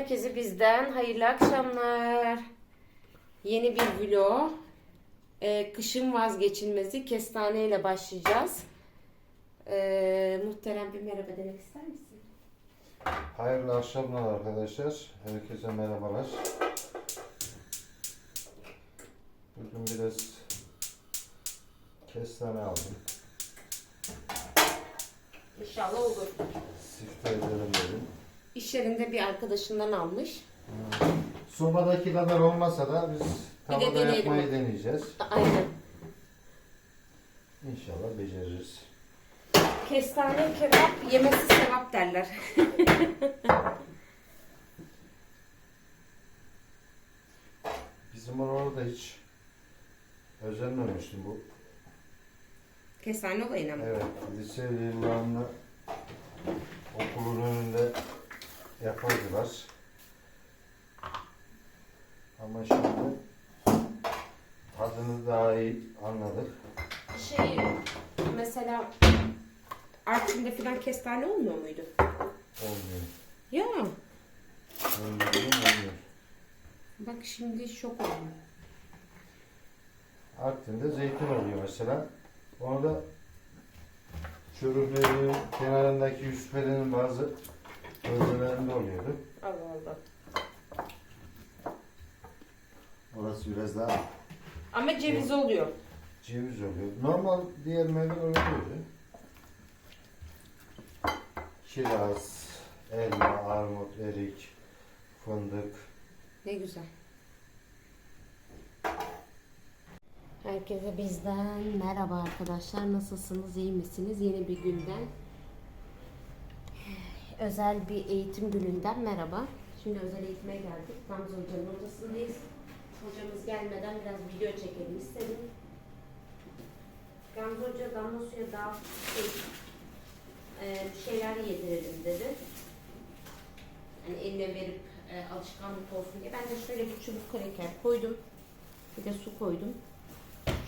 Herkese bizden hayırlı akşamlar. Yeni bir vlog. Ee, kışın vazgeçilmezi kestane ile başlayacağız. Ee, muhterem bir merhaba demek ister misin? Hayırlı akşamlar arkadaşlar. Herkese merhabalar. Bugün biraz kestane aldım. İnşallah olur. Sifte edelim dedim. İş yerinde bir arkadaşından almış. Sobadaki kadar olmasa da biz Bir de tavada deneyelim. yapmayı deneyeceğiz. Aynen. İnşallah beceririz. Kestane kebap yemesi sevap derler. Bizim orada hiç özenmemiştim bu. Kestane olayına mı? Evet, lise yıllarında okulun önünde yapardılar. Ama şimdi tadını daha iyi anladık. Şey mesela Artvin'de falan kestane olmuyor muydu? Olmuyor. Ya Olmuyor, olmuyor. bak şimdi şok oldum. Artvin'de zeytin oluyor mesela. Onu da çürüklerin kenarındaki yüzpelerin bazı bölgelerinde oluyordu. Allah Allah. Orası biraz daha Ama ceviz oluyor. ceviz oluyor. Normal diğer meyveler oluyordu. Kiraz, elma, armut, erik, fındık. Ne güzel. Herkese bizden merhaba arkadaşlar. Nasılsınız? iyi misiniz? Yeni bir günden özel bir eğitim gününden merhaba. Şimdi özel eğitime geldik. Gamze Hoca'nın odasındayız. Hocamız gelmeden biraz video çekelim istedim. Gamze Hoca damla suya daha şey, e, şeyler yedirelim dedi. Hani eline verip e, alışkanlık olsun diye. Ben de şöyle bir çubuk kraker koydum. Bir de su koydum.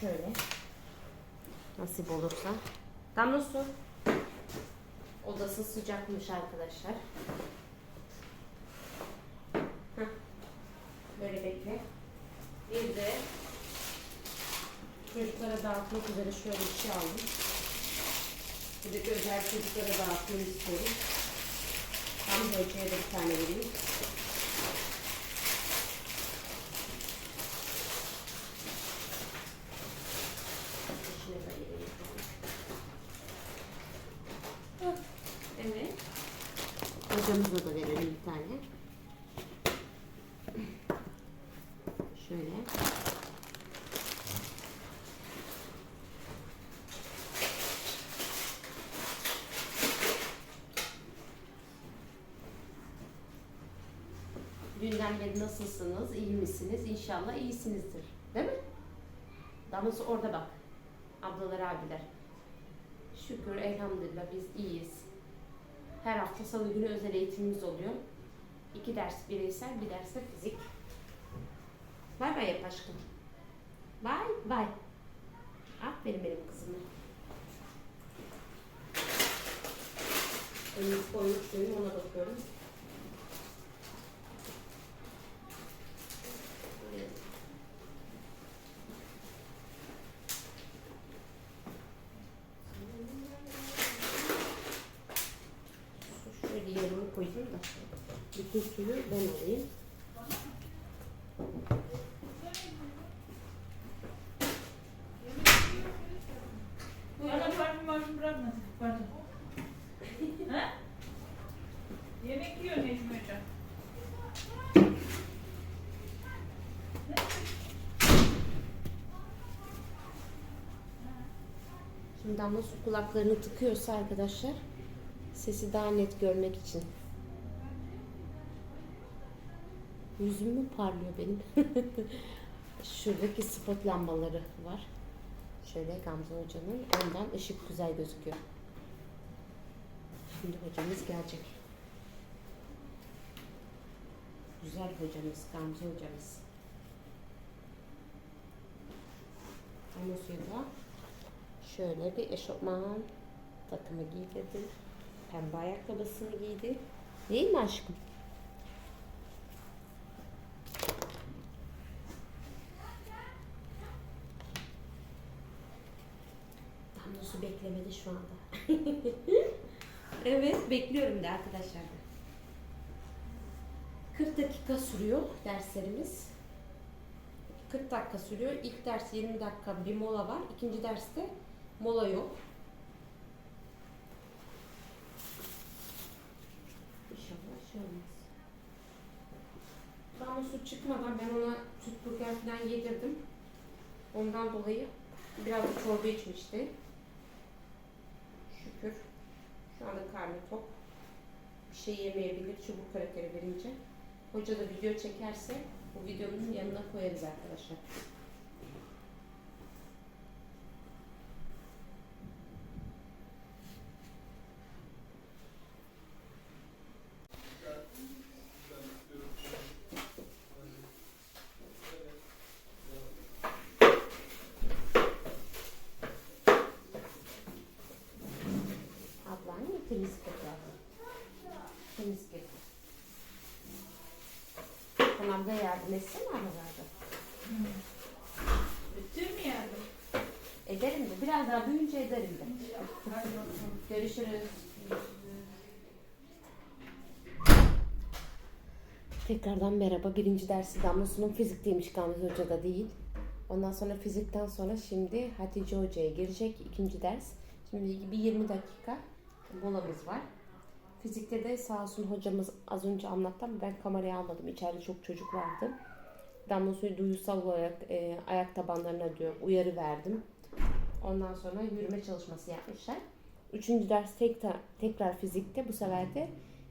Şöyle. Nasip olursa. Damla su. Odası sıcakmış arkadaşlar. Heh. Böyle bekle. Bir de çocuklara dağıtmak üzere şöyle bir şey aldım. Bir de özel çocuklara dağıtmayı istiyorum. Tam ölçüye de bir tane vereyim. İçine bayılayım. Hah, Evet. Hocamıza da verelim bir tane. Şöyle. Dünden beri nasılsınız? iyi misiniz? İnşallah iyisinizdir. Değil mi? Damlası orada bak. Ablalar, abiler. Şükür, elhamdülillah biz iyiyiz. Her hafta salı günü özel eğitimimiz oluyor. İki ders bireysel, bir ders de fizik. Bay bay yap aşkım. Bay bay. Aferin benim kızıma. Elini koymuş suyum ona bakıyorum. Su Şöyle yarımı koyayım da bütün suyu ben alayım. Bana parfüm marfüm bırakmasın. Pardon. ha? Yemek yiyor Necmi Hocam. Şimdi damla su kulaklarını tıkıyorsa arkadaşlar sesi daha net görmek için. Yüzüm mü parlıyor benim? Şuradaki spot lambaları var. Şöyle Gamze hocanın ondan ışık güzel gözüküyor. Şimdi hocamız gelecek. Güzel hocamız, Gamze hocamız. Damla suyu da Şöyle bir eşofman takımı giydirdim. Pembe ayakkabısını giydi. Değil mi aşkım? Damlası beklemedi şu anda. evet bekliyorum da arkadaşlar. 40 dakika sürüyor derslerimiz. 40 dakika sürüyor. İlk ders 20 dakika bir mola var. İkinci derste mola yok. İnşallah şey olmaz. Damla su çıkmadan ben ona süt burger falan yedirdim. Ondan dolayı biraz da çorba içmişti. Şükür. Şu anda karnı tok. Bir şey yemeyebilir çubuk krakeri verince. Hoca da video çekerse bu videonun yanına koyarız arkadaşlar. Ablaya yardım etsene aralarda. Bitir mi yardım? Ederim de. Biraz daha büyüyünce ederim de. Hadi bakalım. Görüşürüz. Tekrardan merhaba. Birinci dersi Damla fizikteymiş Gamze Hoca da değil. Ondan sonra fizikten sonra şimdi Hatice Hoca'ya girecek ikinci ders. Şimdi bir 20 dakika molamız var. Fizikte de sağ olsun hocamız az önce anlattı ama ben kameraya almadım. İçeride çok çocuk vardı. Damla suyu duygusal olarak e, ayak tabanlarına diyor uyarı verdim. Ondan sonra yürüme çalışması yapmışlar. Üçüncü ders tek tekrar fizikte bu sefer de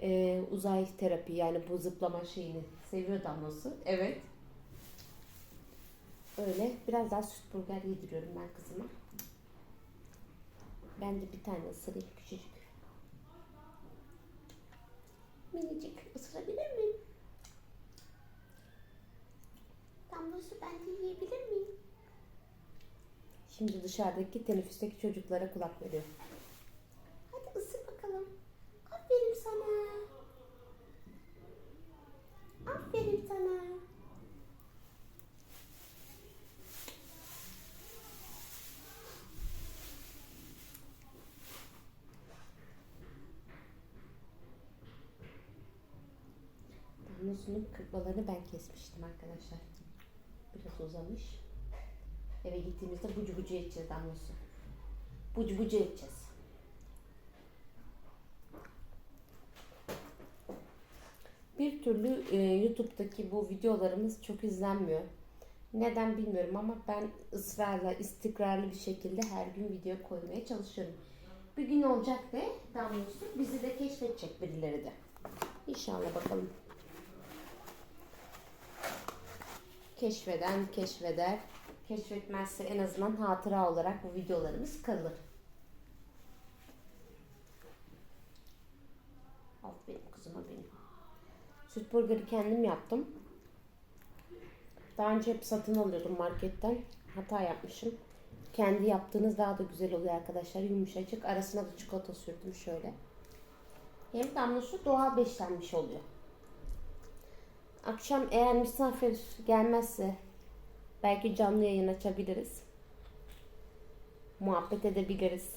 e, uzay terapi yani bu zıplama şeyini seviyor damlası. Evet. Öyle. Biraz daha süt burger yediriyorum ben kızıma. Ben de bir tane ısırayım küçücük. Minicik ısırabilir miyim? Damlası ben de yiyebilir miyim? Şimdi dışarıdaki teneffüsteki çocuklara kulak veriyor. Hadi ısır bakalım. Aferin sana. Aferin sana. Damlasının kırpmalarını ben kesmiştim arkadaşlar. Biraz uzamış. Eve gittiğimizde bucu bucu edeceğiz damlası. Bucu bucu edeceğiz. Bir türlü e, YouTube'daki bu videolarımız çok izlenmiyor. Neden bilmiyorum ama ben ısrarla, istikrarlı bir şekilde her gün video koymaya çalışıyorum. Bir gün olacak ve damlası bizi de keşfedecek birileri de. İnşallah bakalım. Keşfeden keşfeder. Keşfetmezse en azından hatıra olarak bu videolarımız kalır. Aferin kızıma benim. Süt burgeri kendim yaptım. Daha önce hep satın alıyordum marketten. Hata yapmışım. Kendi yaptığınız daha da güzel oluyor arkadaşlar. Yumuşacık. Arasına da çikolata sürdüm şöyle. Hem damlası doğal beslenmiş oluyor. Akşam eğer misafir gelmezse belki canlı yayın açabiliriz. Muhabbet edebiliriz.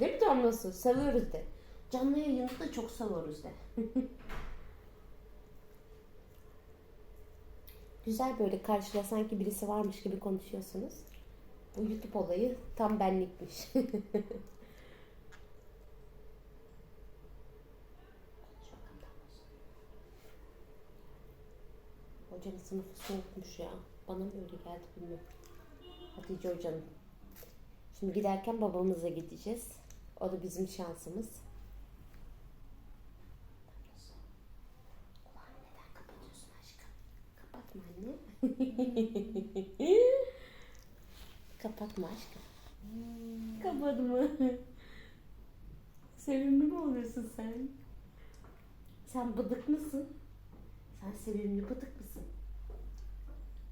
Değil mi damlası? Seviyoruz de. Canlı yayını da çok seviyoruz de. Güzel böyle karşıda sanki birisi varmış gibi konuşuyorsunuz. Bu YouTube olayı tam benlikmiş. Hocanın sınıfı soğukmuş ya. Bana mı öyle geldi bilmiyorum. Hatice hocanın. Şimdi giderken babamıza gideceğiz. O da bizim şansımız. Neden kapatıyorsun aşkım? Kapatma anne. Kapatma aşkım. Kapatma. Sevimli mi oluyorsun sen? Sen bıdık mısın? Sen sevimli pıtık mısın?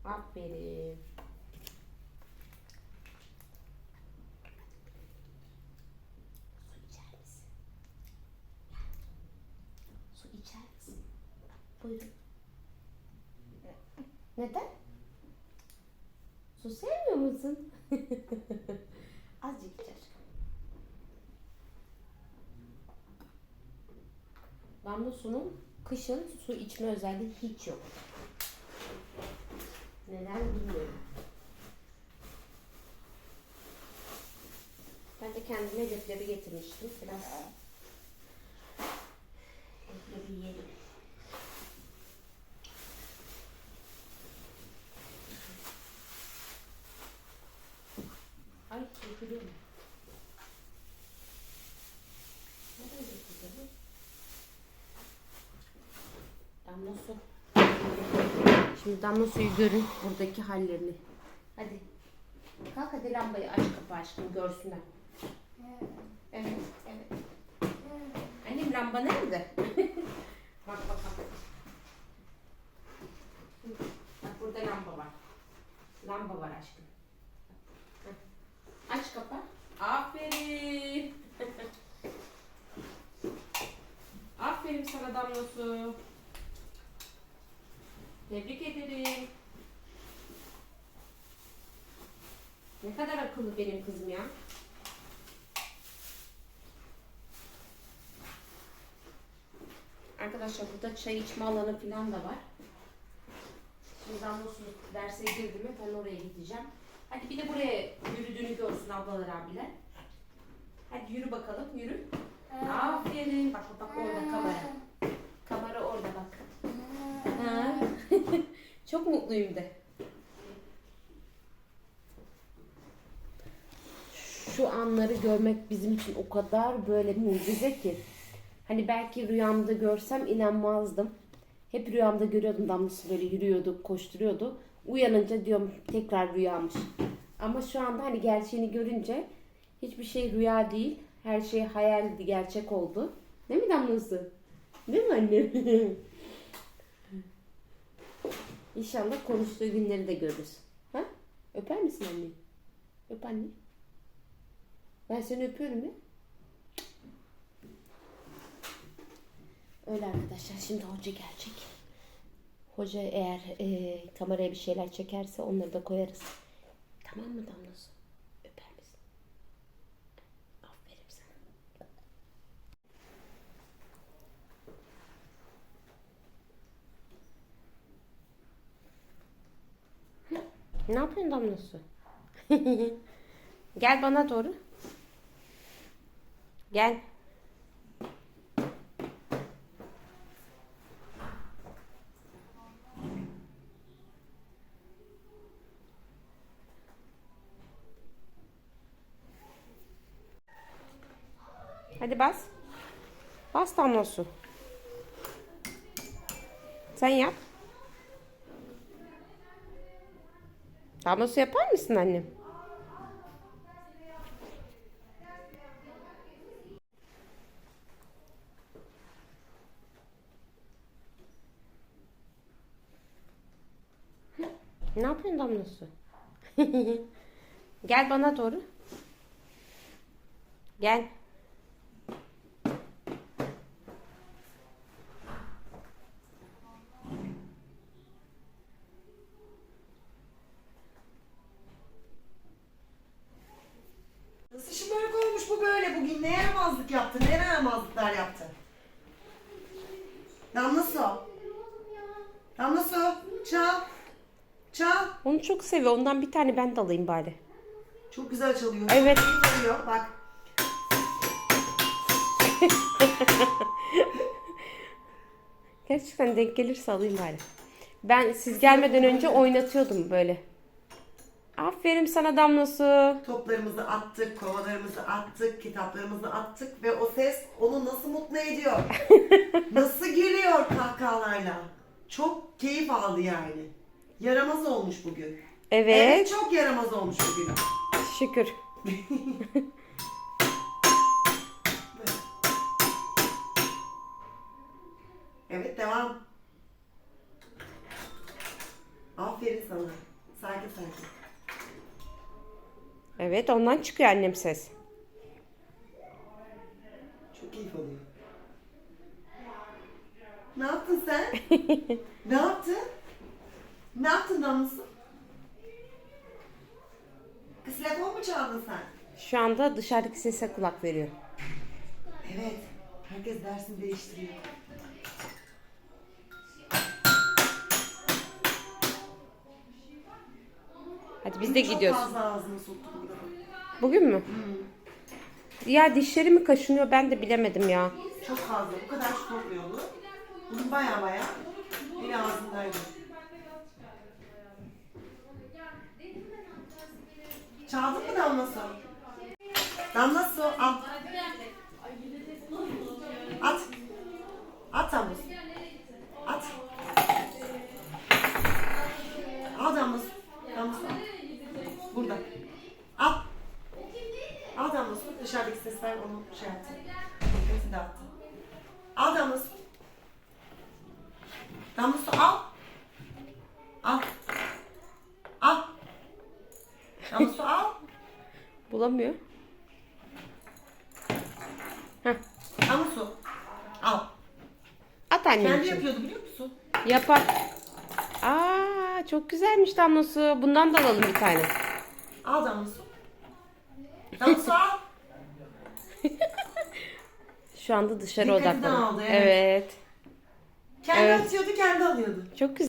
Aferin. Su içer? Su içer misin? Buyurun. Neden? Su sevmiyor musun? Azıcık içer. Damla sunum kışın su içme özelliği hiç yok. Neden bilmiyorum. Ben de kendime leblebi getirmiştim. Biraz leblebi yiyelim. Ay dökülüyor mu? Nereden dökülüyor bu? Damla su. Şimdi damla suyu görün buradaki hallerini. Hadi. Kalk hadi lambayı aç kapı aşkım görsünler. Evet, evet. Annem lamba nerede? bak bak bak. Bak burada lamba var. Lamba var aşkım. Aç kapı. Aferin. Aferin sana damlası. Tebrik ederim. Ne kadar akıllı benim kızım ya. Arkadaşlar burada çay içme alanı falan da var. Şimdi nasıl derse girdim mi ben oraya gideceğim. Hadi bir de buraya yürüdüğünü görsün ablalar abiler. Hadi yürü bakalım yürü. Aferin. Bak bak orada. Kamera orada bak. Ha. Çok mutluyum de. Şu anları görmek bizim için o kadar böyle mucize ki. Hani belki rüyamda görsem inanmazdım. Hep rüyamda görüyordum damlası böyle yürüyordu, koşturuyordu. Uyanınca diyorum tekrar rüyamış. Ama şu anda hani gerçeğini görünce hiçbir şey rüya değil. Her şey hayaldi, gerçek oldu. Değil mi damlası? Değil mi anne? İnşallah konuştuğu günleri de görürüz. Ha? Öper misin anne? Öp anne. Ben seni öpüyorum ya. Öyle arkadaşlar. Şimdi hoca gelecek. Hoca eğer e, kameraya bir şeyler çekerse onları da koyarız. Tamam mı Damlası? Öper misin? Aferin sana. Hı, Ne yapıyorsun Damlası? Gel bana doğru. Gel. Hadi bas. Bas damla su. Sen yap. Damla su yapar mısın annem? Ne yapıyorsun damla su? Gel bana doğru. Gel. Nasıl şımarık olmuş bu böyle bugün? Ne yaramazlık yaptı? Ne yaramazlıklar yaptı? Damla su. Damla su. Çal. Çal. Onu çok seviyor. Ondan bir tane ben de alayım bari. Çok güzel çalıyor. Evet. Çok iyi çalıyor. Bak. Gerçekten denk gelirse alayım bari. Ben siz gelmeden önce oynatıyordum böyle. Aferin sana damlası. Toplarımızı attık, kovalarımızı attık, kitaplarımızı attık ve o ses onu nasıl mutlu ediyor? nasıl gülüyor kahkahalarla? Çok keyif aldı yani. Yaramaz olmuş bugün. Evet. çok yaramaz olmuş bugün. Şükür. Evet devam. Aferin sana. Sakin sakin. Evet ondan çıkıyor annem ses. Çok keyif alıyor. Ne yaptın sen? ne yaptın? Ne yaptın Damlası? Kız telefon mu çaldın sen? Şu anda dışarıdaki sese kulak veriyor. Evet. Herkes dersini değiştiriyor. Hadi biz de Çok gidiyoruz. fazla ağzını soktu burada. Bugün mü? Ya dişleri mi kaşınıyor ben de bilemedim ya. Çok fazla. Bu kadar sokmuyordu. Bunun baya baya bir ağzındaydı. Çaldın mı damla su? Damla su al. Bulamıyor. Damla su. Al. At Kendi anneciğim. yapıyordu biliyor musun? Yapar. Aa çok güzelmiş damlası. Bundan da alalım bir tane. Al damla su. Damla su al. Şu anda dışarı Dikkatini odaklanın. aldı, evet. evet. Kendi Evet. atıyordu kendi alıyordu. Çok güzel.